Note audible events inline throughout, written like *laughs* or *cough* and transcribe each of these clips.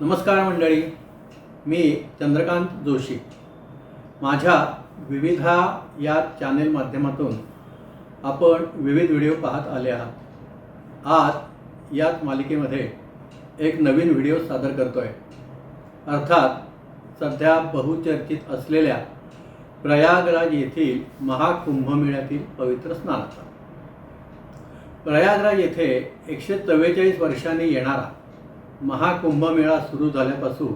नमस्कार मंडळी मी चंद्रकांत जोशी. माझ्या विविधा या चॅनेल माध्यमातून आपण विविध व्हिडिओ पाहत आले आहात. आज याच मालिकेमध्ये एक नवीन व्हिडिओ सादर करतो आहे अर्थात सध्या बहुचर्चित असलेल्या प्रयागराज येथील महाकुंभमेळ्यातील पवित्र स्नानाचा. प्रयागराज येथे एकशे चव्वेचाळीस वर्षांनी येणारा महाकुंभमेळा सुरू झाल्यापासून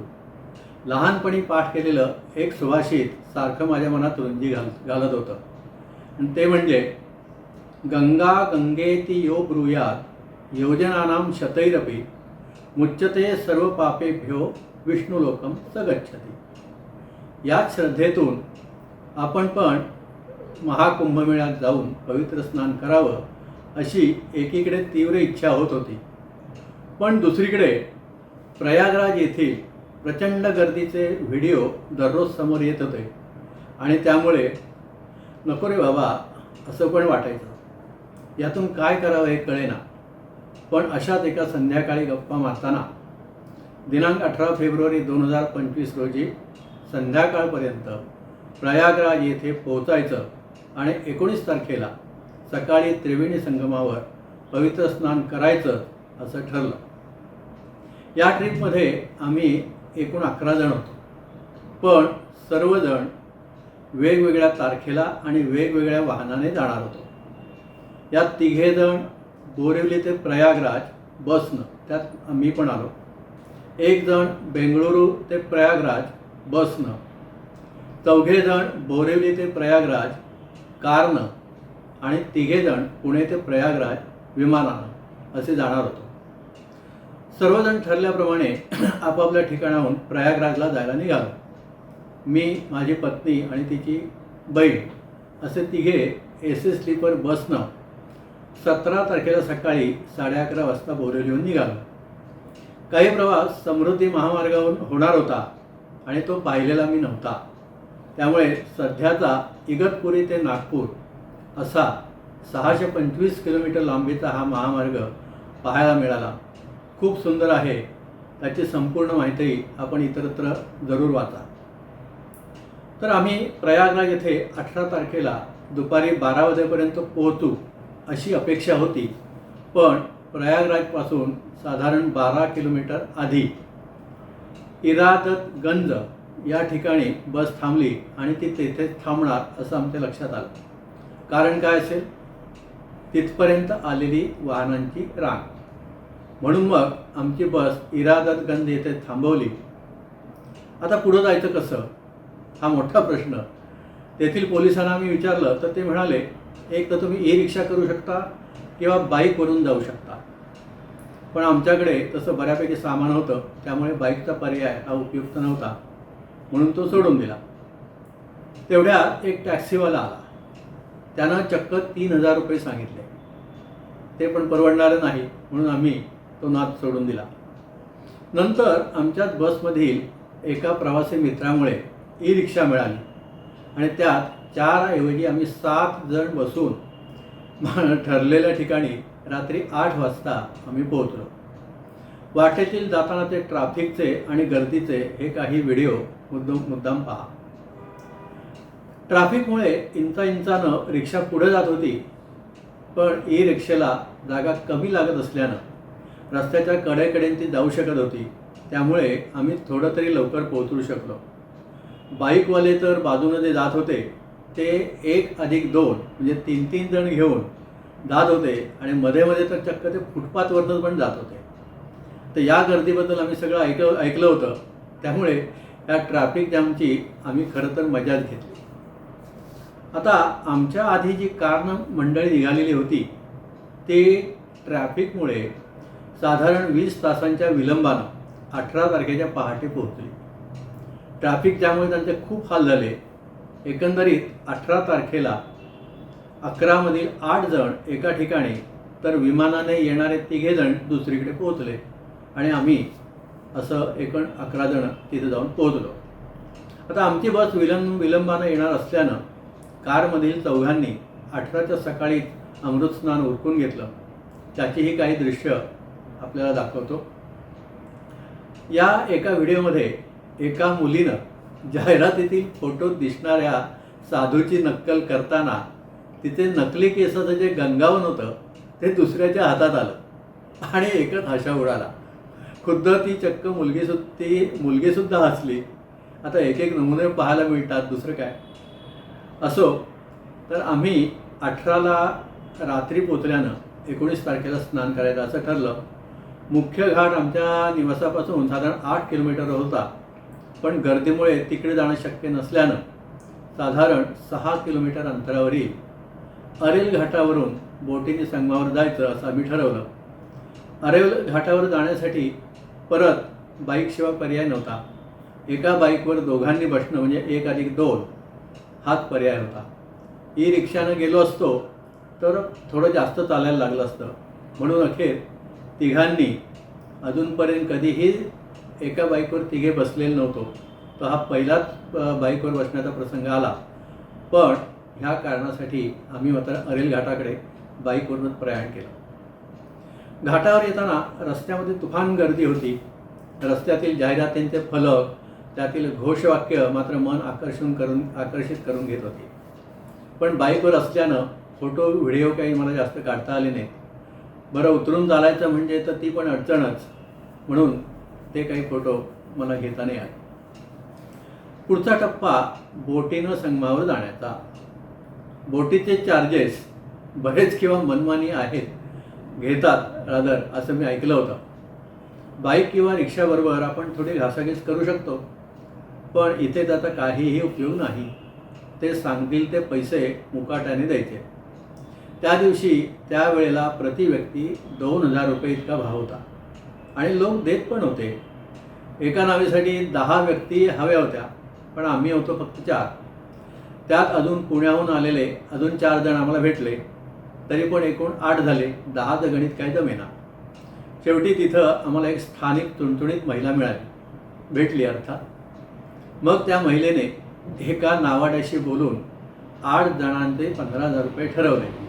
लहानपणी पाठ केलेलं एक सुभाषित सारखं माझ्या मनात रुंजी घाल घालत होतं. आणि ते म्हणजे गंगा गंगेती यो ब्रूयात योजनानाम शतैरपी मुच्यते सर्व पापेभ्यो विष्णुलोकम स गच्छती याच श्रद्धेतून आपण पण महाकुंभमेळ्यात जाऊन पवित्र स्नान करावं अशी एकीकडे तीव्र इच्छा होत होती. पण दुसरीकडे प्रयागराज येथील प्रचंड गर्दीचे व्हिडिओ दररोज समोर येत होते. आणि त्यामुळे नको रे बाबा असं पण वाटायचं. यातून काय करावं हे कळेना. पण अशाच एका संध्याकाळी गप्पा मारताना दिनांक अठरा फेब्रुवारी दोन हजार पंचवीस रोजी संध्याकाळपर्यंत प्रयागराज येथे पोहोचायचं आणि एकोणीस तारखेला सकाळी त्रिवेणी संगमावर पवित्र स्नान करायचं असं ठरलं. या ट्रिपमध्ये आम्ही एकूण अकरा जण होतो. पण सर्वजण वेगवेगळ्या तारखेला आणि वेगवेगळ्या वाहनाने जाणार होतो. यात तिघेजण बोरिवली ते प्रयागराज बसनं त्यात मी पण आलो. एक जण बेंगळुरू ते प्रयागराज बसनं चौघेजण बोरिवली ते प्रयागराज कारनं आणि तिघेजण पुणे ते प्रयागराज विमानानं असे जाणार होतो. सर्वजण ठरल्याप्रमाणे *clears throat* आपापल्या ठिकाणाहून प्रयागराजला जायला निघालो. मी माझी पत्नी आणि तिची बहीण असे तिघे एस एस स्लीपर बसनं सतरा तारखेला सकाळी साडे अकरा वाजता बोरिवलीहून निघालो. काही प्रवास समृद्धी महामार्गावरून होणार होता आणि तो पाहिलेला मी नव्हता. त्यामुळे सध्याचा इगतपुरी ते नागपूर असा सहाशे पंचवीस किलोमीटर लांबीचा हा महामार्ग पाहायला मिळाला. खूप सुंदर आहे. त्याची संपूर्ण माहिती आपण इतरत्र जरूर वाचा. तर आम्ही प्रयागराज येथे अठरा तारखेला दुपारी बारा वाजेपर्यंत पोहोचू अशी अपेक्षा होती. पण प्रयागराजपासून साधारण बारा किलोमीटर आधी इरादतगंज या ठिकाणी बस थांबली आणि ती तेथेच थांबणार असं आमच्या लक्षात आलं. कारण काय असेल? तिथपर्यंत आलेली वाहनांची रांग. म्हणून मग आमची बस इरादतगंज येथे थांबवली. आता पुढं जायचं कसं? हा मोठा प्रश्न. तेथील पोलिसांना मी विचारलं तर ते म्हणाले एक तर तुम्ही ई रिक्षा करू शकता किंवा बाईकवरून जाऊ शकता. पण आमच्याकडे तसं बऱ्यापैकी सामान होतं त्यामुळे बाईकचा पर्याय हा उपयुक्त नव्हता. म्हणून तो सोडून दिला. तेवढ्यात एक टॅक्सीवाला आला. त्यानं चक्क तीन हजार रुपये सांगितले. ते पण परवडणारं नाही म्हणून आम्ही तो नाद सोडून दिला. नंतर आमच्याच बसमधील एका प्रवासी मित्रामुळे ई रिक्षा मिळाली. आणि त्यात चारऐवजी आम्ही सात जण बसून *laughs* ठरलेल्या ठिकाणी रात्री आठ वाजता आम्ही पोहोचलो. वाटेतील जातानाचे ट्रॅफिकचे आणि गर्दीचे हे काही व्हिडिओ मुद्दाम मुद्दाम पहा. ट्रॅफिकमुळे इंचा इंचानं रिक्षा पुढे जात होती पण ई रिक्षेला जागा कमी लागत असल्यानं रस्त्याच्या कडेकडेन ती जाऊ शकत होती. त्यामुळे आम्ही थोडं तरी लवकर पोहोचू शकलो. बाईकवाले तर बाजूने जे जात होते ते एक अधिक दोन म्हणजे तीन तीन जण घेऊन जात होते आणि मध्ये मध्ये तर चक्क ते फुटपाथवरनं पण जात होते. तर या गर्दीबद्दल आम्ही सगळं ऐकलं ऐकलं होतं. त्यामुळे या ट्रॅफिक जॅमची आम्ही खरं तर मजाच घेतली. आता आमच्या आधी जी कार मंडळी निघालेली होती ते ट्रॅफिकमुळे साधारण वीस तासांच्या विलंबानं अठरा तारखेच्या पहाटे पोहोचली. ट्रॅफिक जॅममुळे त्यांचे खूप हाल झाले. एकंदरीत अठरा तारखेला अकरामधील आठ जण एका ठिकाणी तर विमानाने येणारे तिघे जण दुसरीकडे पोहोचले आणि आम्ही असं एकूण अकरा जण तिथे जाऊन पोहोचलो. आता आमची बस विलंब विलंबानं येणार असल्यानं कारमधील चौघांनी अठराच्या सकाळी अमृतस्नान उरकून घेतलं. त्याचीही काही दृश्य आपल्याला दाखवतो. या एका व्हिडिओमध्ये एका मुलीनं जाहिरातीतील फोटोत दिसणाऱ्या साधूची नक्कल करताना तिथे नकली केसाचं जे गंगावन होतं ते दुसऱ्याच्या हातात आलं आणि एकच हशा उडाला. खुद्द ती चक्क मुलगी सु ती मुलगीसुद्धा हसली. आता एक एक नमुने पाहायला मिळतात दुसरं काय? असो तर आम्ही अठराला रात्री पोचल्यानं एकोणीस तारखेला स्नान करायचं असं ठरलं. मुख्य घाट आमच्या निवासापासून साधारण आठ किलोमीटर होता. पण गर्दीमुळे तिकडे जाणं शक्य नसल्यानं साधारण सहा किलोमीटर अंतरावरील अरेल घाटावरून बोटीने संगमावर जायचं असं आम्ही ठरवलं. अरेल घाटावर जाण्यासाठी परत बाईकशिवाय पर्याय नव्हता. एका बाईकवर दोघांनी बसणं म्हणजे एक अधिक दोन हाच पर्याय होता. ई रिक्षानं गेलो असतो तर थोडं जास्त चालायला लागलं असतं. म्हणून अखेर तिघांनी अजूनपर्यंत कधीही एका बाईकवर तिघे बसलेलो नव्हतो. तर हा पहिलाच बाईकवर बसण्याचा प्रसंग आला. पण ह्या कारणासाठी आम्ही मात्र अरेल घाटाकडे बाईकवरूनच प्रयाण केलं. घाटावर येताना रस्त्यामध्ये तुफान गर्दी होती. रस्त्यातील जाहिरातींचे फलक त्यातील घोषवाक्य मात्र मन आकर्षण करून आकर्षित करून घेत होते. पण बाईकवर असल्यानं फोटो व्हिडिओ काही मला जास्त काढता आले नाहीत. बरं उतरून चालायचं म्हणजे तर ती पण अडचणच. म्हणून ते काही फोटो मला घेता नाही आले. पुढचा टप्पा बोटीनं संगमावर जाण्याचा. बोटीचे चार्जेस बरेच किंवा मनमानी आहेत. घेतात रादर असं मी ऐकलं होतं. बाईक किंवा रिक्षाबरोबर आपण थोडी घासाघीस करू शकतो. पण इथे त्याचा काहीही उपयोग नाही. ते सांगतील ते पैसे मुकाट्याने द्यायचे. त्या दिवशी त्यावेळेला प्रति व्यक्ती दोन हजार रुपये इतका भाव होता. आणि लोक देत पण होते. एका नावेसाठी दहा व्यक्ती हव्या होत्या पण आम्ही होतो फक्त चार. त्यात अजून पुण्याहून आलेले अजून चार जण आम्हाला भेटले. तरी पण एकूण आठ झाले. दहाचं गणित काय जमेना. शेवटी तिथं आम्हाला एक स्थानिक तुणतुणीत महिला मिळाली. भेटली अर्थात. मग त्या महिलेने एका नावाड्याशी बोलून आठ जणांचे पंधरा हजार रुपये ठरवले.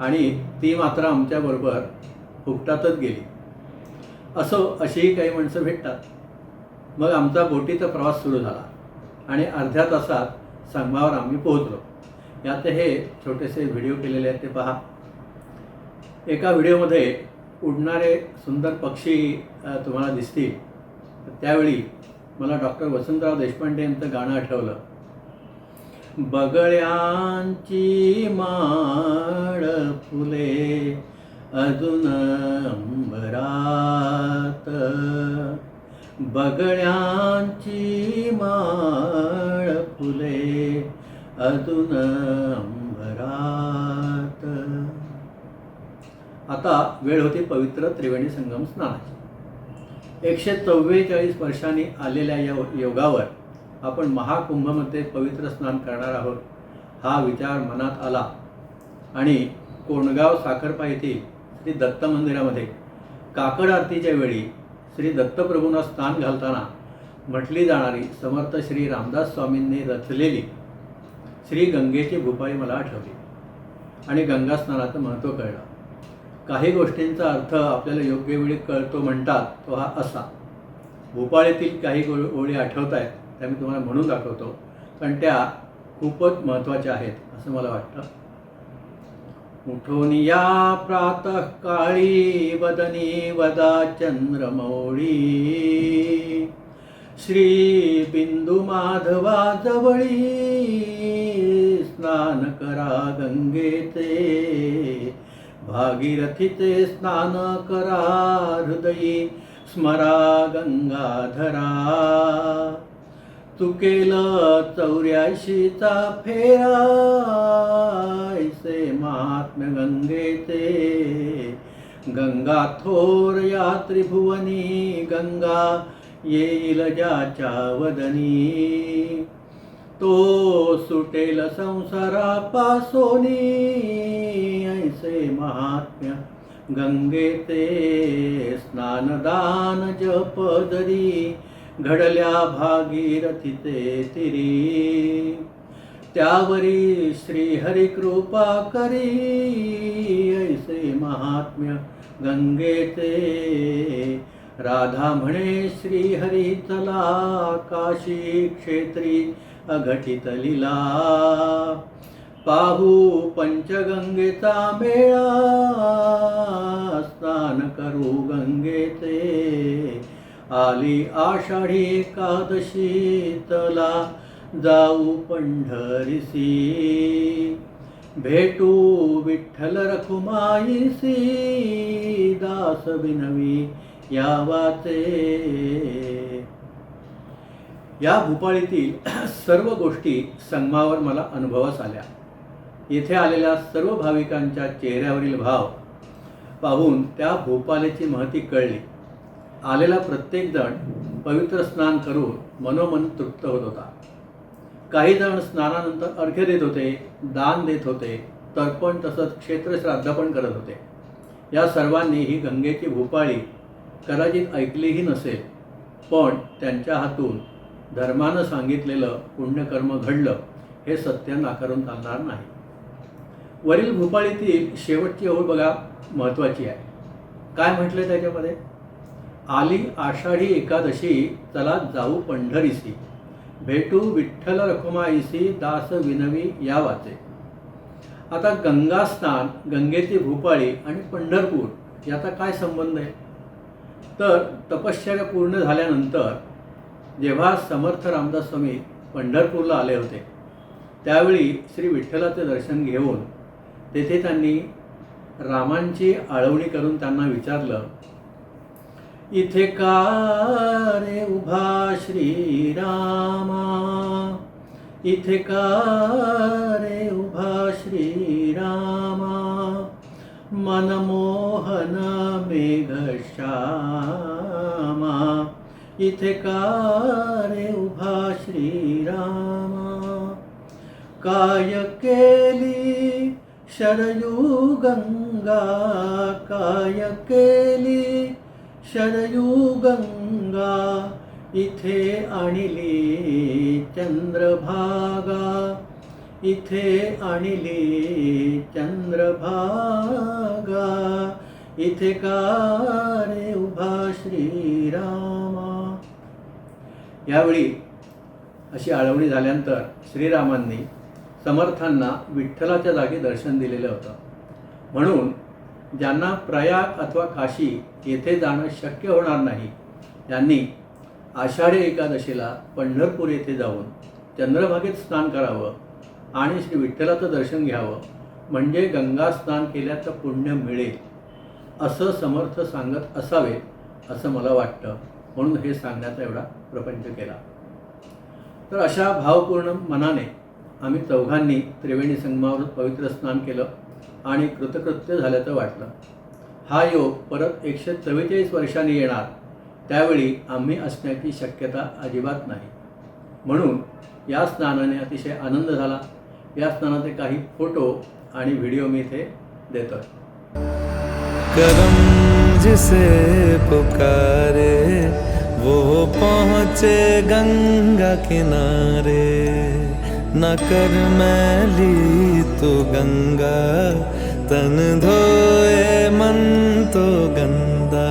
आणि ती मात्र आमच्याबरोबर फुकटातच गेली. असो अशीही काही माणसं भेटतात. मग आमचा बोटीचा प्रवास सुरू झाला आणि अर्ध्या तासात संगमावर आम्ही पोहोचलो. यात हे छोटेसे व्हिडिओ केलेले आहेत ते पहा. एका व्हिडिओमध्ये उडणारे सुंदर पक्षी तुम्हाला दिसतील. त्यावेळी मला डॉक्टर वसंतराव देशपांडे यांचं गाणं आठवलं. बगळ्यांची माळ फुले अजून अंबरात. बगळ्यांची माळ फुले अजून अंबरात. आता वेळ होती पवित्र त्रिवेणी संगम स्नानाची. एकशे चव्वेचाळीस वर्षांनी आलेल्या या योगावर आपण महाकुंभमध्ये पवित्र स्नान करणार आहोत हा विचार मनात आला. आणि कोंडगाव साखरपा येथील श्री दत्त मंदिरामध्ये काकड आरतीच्या वेळी श्री दत्तप्रभूंना स्नान घालताना म्हटली जाणारी समर्थ श्री रामदास स्वामींनी रचलेली श्री गंगेची भूपाळी मला आठवली. आणि गंगा स्नानाचं महत्त्व कळलं. काही गोष्टींचा अर्थ आपल्याला योग्य वेळी कळतो म्हणतात तो हा असा. भूपाळीतील काही गो ओळी आठवत आहेत त्या मी तुम्हाला म्हणून दाखवतो. पण त्या खूपच महत्त्वाच्या आहेत असं मला वाटतं. उठून या प्रातःकाळी वदनी वदा चंद्रमौळी. श्री बिंदू माधवा जवळी स्नान करा गंगेचे. भागीरथीचे स्नान करा हृदयी स्मरा गंगाधरा. चुकेल चौऱ्याशीचा फेरा. ऐसे महात्म्य गंगेचे गंगा थोर या त्रिभुवनी गंगा येईल ज्याच्या वदनी. तो सुटेल संसारापासोनी ऐसे महात्म्य गंगेचे स्नानदान जपदरी घडल्या भागीरथिते तिरी. त्यावरी श्रीहरी कृपा करी. ऐसे महात्म्य गंगेचे. राधा म्हणे श्रीहरी चला काशी क्षेत्री अघटित लीला. पाहू पंचगंगेचा मेळा. स्नान करू गंगेचे. आली आषाढी एकादशी तला जाऊ पंढरीसी. भेटू विठ्ठल रखुमाईसी दास विनवी यावाचे. या भूपाळीतील सर्व गोष्टी संगमावर मला अनुभवास आल्या. येथे आलेल्या सर्व भाविकांच्या चेहऱ्यावरील भाव पाहून त्या भोपालेची महती कळली. आलेला प्रत्येकजण पवित्र स्नान करून मनोमन तृप्त होत होता. काही जण स्नानानंतर अर्घ्य देत होते दान देत होते तर्पण तसंच क्षेत्रश्राद्ध पण करत होते. या सर्वांनी ही गंगेची भूपाळी कदाचित ऐकलीही नसेल पण त्यांच्या हातून धर्मानं सांगितलेलं पुण्यकर्म घडलं हे सत्य नाकारून चालणार नाही. वरील भूपाळीतील शेवटची ओळ बघा महत्त्वाची आहे. काय म्हटलं त्याच्यामध्ये? आली आषाढी एकादशी चला जाऊ पंढरीसी. भेटू विठ्ठल रखुमाईसी दास विनवी या वाचे. आता गंगा स्नान गंगेची भूपाळी आणि पंढरपूर याचा काय संबंध आहे? तर तपश्चर्या पूर्ण झाल्यानंतर जेव्हा समर्थ रामदास स्वामी पंढरपूरला आले होते त्यावेळी श्री विठ्ठलाचे दर्शन घेऊन तेथे त्यांनी रामांची आळवणी करून त्यांना विचारलं इथे का रे उभा श्रीरामा. इथे का रे उभा श्रीरामा. मनमोहन मेघश्यामा इथे का रे उभा श्रीरामा. काय केली शरयू गंगा? काय केली शरयू गंगा इथे आणली चंद्रभागा इथे आणली चंद्रभागा इथे का रे उभा श्रीरामा? यावेळी अशी आळवणी झाल्यानंतर श्रीरामांनी समर्थांना विठ्ठलाच्या जागी दर्शन दिलेलं होतं. म्हणून ज्यांना प्रयाग अथवा काशी येथे जाणं शक्य होणार नाही त्यांनी आषाढी एकादशीला पंढरपूर येथे जाऊन चंद्रभागेत स्नान करावं आणि श्री विठ्ठलाचं दर्शन घ्यावं म्हणजे गंगा स्नान केल्याचं पुण्य मिळेल असं समर्थ सांगत असावे असं मला वाटतं. म्हणून हे सांगण्याचा एवढा प्रपंच केला. तर अशा भावपूर्ण मनाने आम्ही चौघांनी त्रिवेणी संगमावर पवित्र स्नान केलं. आणि कृतकृत्य झाल्याचं वाटलं. हा योग परत एकशे चव्वेचाळीस वर्षांनी येणार त्यावेळी आम्ही असण्याची शक्यता अजिबात नाही. म्हणून या स्नानाने अतिशय आनंद झाला. या स्नानाचे काही फोटो आणि व्हिडिओ मी इथे देतो करम जिसे पुकारे वो पहुँचे गंगा किनारे. न कर मैली तो गंगा तन धोए मन तो गंदा।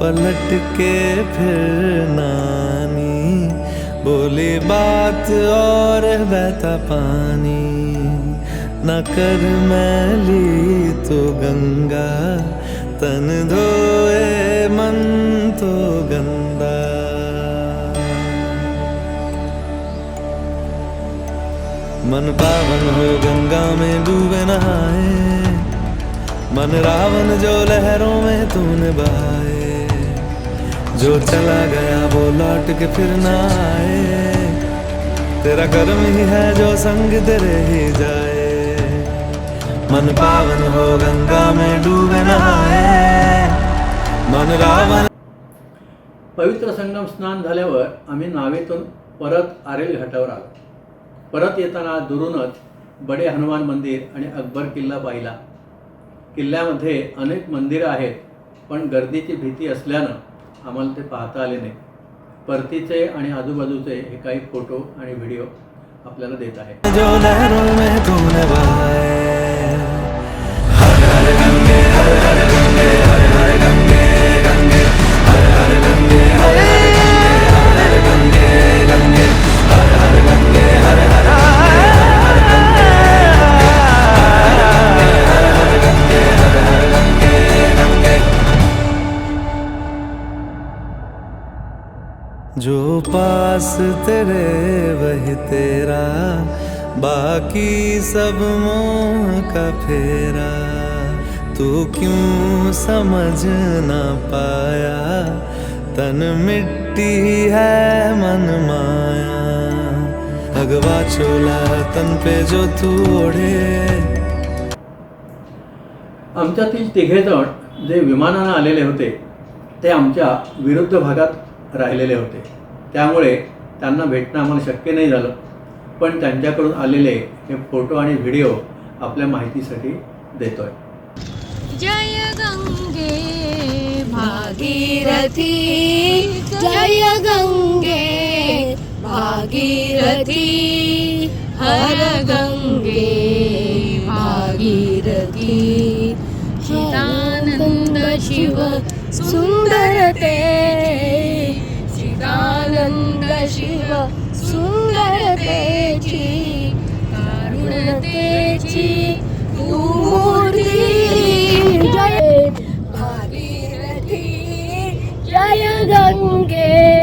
पलट के फिर नानी बोली बात और बहता पानी। न कर मैली तो गंगा तन धोए मन तो गंदा। मन पावन हो गंगा में डूबे नहाए। मन रावण जो लहरों में तूने बहाए। जो चला गया वो लौट के फिर ना आए तेरा कर्म ही है जो संग तेरे ही जाए। मन पावन हो गंगा में डूबे नहाए। मन रावण पवित्र संगम स्नान झाल्यावर आम्ही नावेतून परत आरेल घाटावर आलो. परत येताना दुरूनच बडे हनुमान मंदिर आणि अकबर किल्ला पाहिला. किल्ल्यामध्ये अनेक मंदिरं आहेत पण गर्दीची भीती असल्यानं आम्हाला ते पाहता आले नाही. परतीचे आणि आजूबाजूचे हे काही फोटो आणि व्हिडिओ आपल्याला देत आहे तेरे वही तेरा बाकी सब मोह का फेरा। तू क्यों समझ ना पाया तन मिट्टी है मन माया। भगवा चोला तन पे जो तू ओढ़े। आमच्यातील तिघेजण जे विमानानं आलेले होते ते आमच्या विरुद्ध भागात राहिलेले होते. त्यामुळे त्यांना भेटणं आम्हाला शक्य नाही झालं. पण त्यांच्याकडून आलेले हे फोटो आणि व्हिडिओ आपल्या माहितीसाठी देतोय. जय गंगे भागीरथी. जय गंगे भागीरथी. हर गंगे भागीरथी. चिदानंद शिव सुंदर सुंदर तेची कारुणतेची तू मूर्ती जय भागीरथी जय गंगे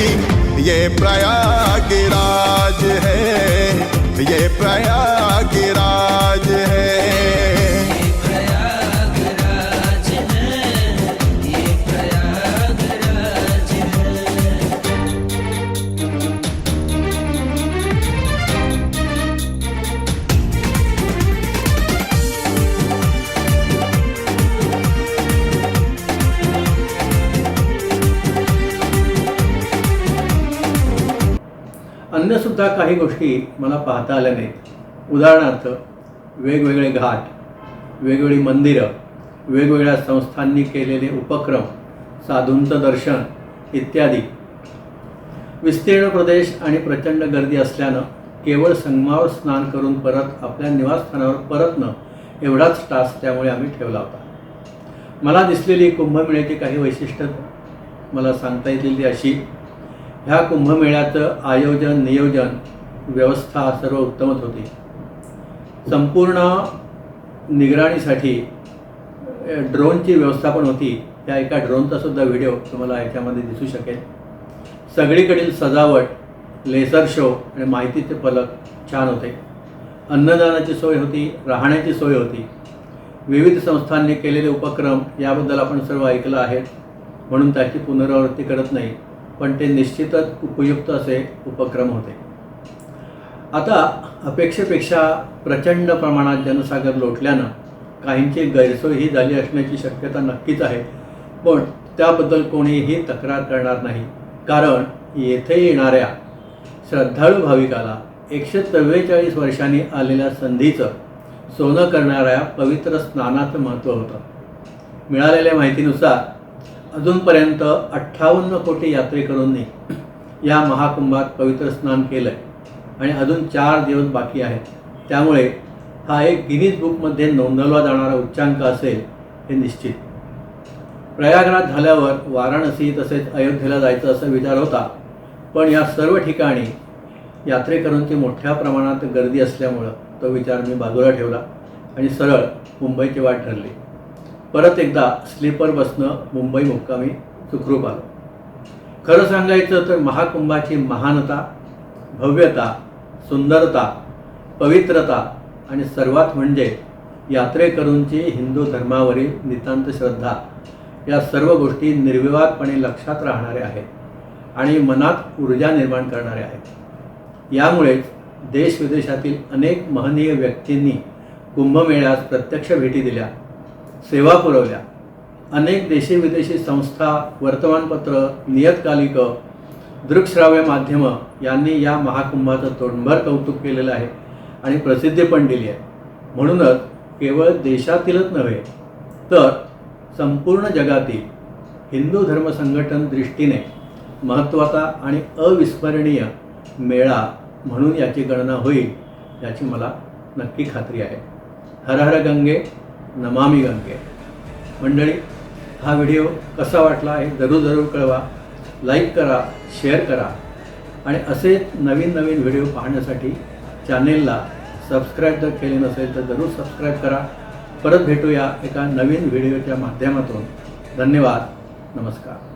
धरती ये प्रयागराज है ये प्रयाग अन्यसुद्धा काही गोष्टी मला पाहता आल्या नाहीत. उदाहरणार्थ वेगवेगळे घाट वेगवेगळी मंदिरं वेगवेगळ्या संस्थांनी केलेले उपक्रम साधूंचं दर्शन इत्यादी. विस्तीर्ण प्रदेश आणि प्रचंड गर्दी असल्यानं केवळ संगमावर स्नान करून परत आपल्या निवासस्थानावर परतणं एवढाच टास्क त्यामुळे आम्ही ठेवला होता. मला दिसलेली कुंभमेळ्याची काही वैशिष्ट्य मला सांगता येतील ती अशी. ह्या कुंभमेळ्याचं आयोजन नियोजन व्यवस्था सर्व उत्तमच होती. संपूर्ण निगराणीसाठी ड्रोनची व्यवस्था पण होती. त्या एका ड्रोनचा सुद्धा व्हिडिओ तुम्हाला याच्यामध्ये दिसू शकेल. सगळीकडील सजावट लेसर शो आणि माहितीचे फलक छान होते. अन्नदानाची सोय होती राहण्याची सोय होती. विविध संस्थांनी केलेले उपक्रम याबद्दल आपण सर्व ऐकलं आहे. म्हणून त्याची पुनरावृत्ती करत नाही. पण ते निश्चितच उपयुक्त असे उपक्रम होते. आता अपेक्षेपेक्षा प्रचंड प्रमाणात जनसागर लोटल्यानं काहींची गैरसोयही झाली असण्याची शक्यता नक्कीच आहे. पण त्याबद्दल कोणीही तक्रार करणार नाही. कारण येथे येणाऱ्या श्रद्धाळू भाविकाला एकशे चव्वेचाळीस वर्षांनी आलेल्या संधीचं सोनं करणाऱ्या पवित्र स्नानाचं महत्त्व होतं. मिळालेल्या माहितीनुसार अजूनपर्यंत अठ्ठावन्न कोटी यात्रेकरूंनी या महाकुंभात पवित्र स्नान केलं आहे आणि अजून चार दिवस बाकी आहेत. त्यामुळे हा एक गिनीज बुकमध्ये नोंदवला जाणारा उच्चांक असेल हे निश्चित. प्रयागराज झाल्यावर वाराणसी तसेच अयोध्येला जायचं असा विचार होता. पण या सर्व ठिकाणी यात्रेकरूंची मोठ्या प्रमाणात गर्दी असल्यामुळं तो विचार मी बाजूला ठेवला आणि सरळ मुंबईची वाट ठरली परत एकदा स्लीपर बसनं मुंबई मुक्कामी सुखरूप आलो. खरं सांगायचं तर महाकुंभाची महानता भव्यता सुंदरता पवित्रता आणि सर्वात म्हणजे यात्रेकरूंची हिंदू धर्मावरील नितांत श्रद्धा या सर्व गोष्टी निर्विवादपणे लक्षात राहणाऱ्या आहेत आणि मनात ऊर्जा निर्माण करणाऱ्या आहेत. यामुळेच देश विदेशातील अनेक महनीय व्यक्तींनी कुंभमेळ्यास प्रत्यक्ष भेटी दिल्या. सेवा पुरवल्या. अनेक देशी विदेशी संस्था वर्तमानपत्र नियतकालिक दृकश्राव्य माध्यमं यांनी या महाकुंभाचं तोंडभर कौतुक केलेलं आहे आणि प्रसिद्धी पण दिली आहे. म्हणूनच केवळ देशातीलच नव्हे तर संपूर्ण जगातील हिंदू धर्म संघटन दृष्टीने महत्त्वाचा आणि अविस्मरणीय मेळा म्हणून याची गणना होईल याची मला नक्की खात्री आहे. हर हर गंगे नमामी गंगे. मंडळी हा व्हिडिओ कसा वाटला हे जरूर जरूर कळवा. लाईक करा शेअर करा. आणि असे नवीन नवीन व्हिडिओ पाहण्यासाठी चॅनेलला सबस्क्राईब जर केले नसेल तर जरूर सबस्क्राईब करा. परत भेटूया एका नवीन व्हिडिओच्या माध्यमातून. धन्यवाद. नमस्कार.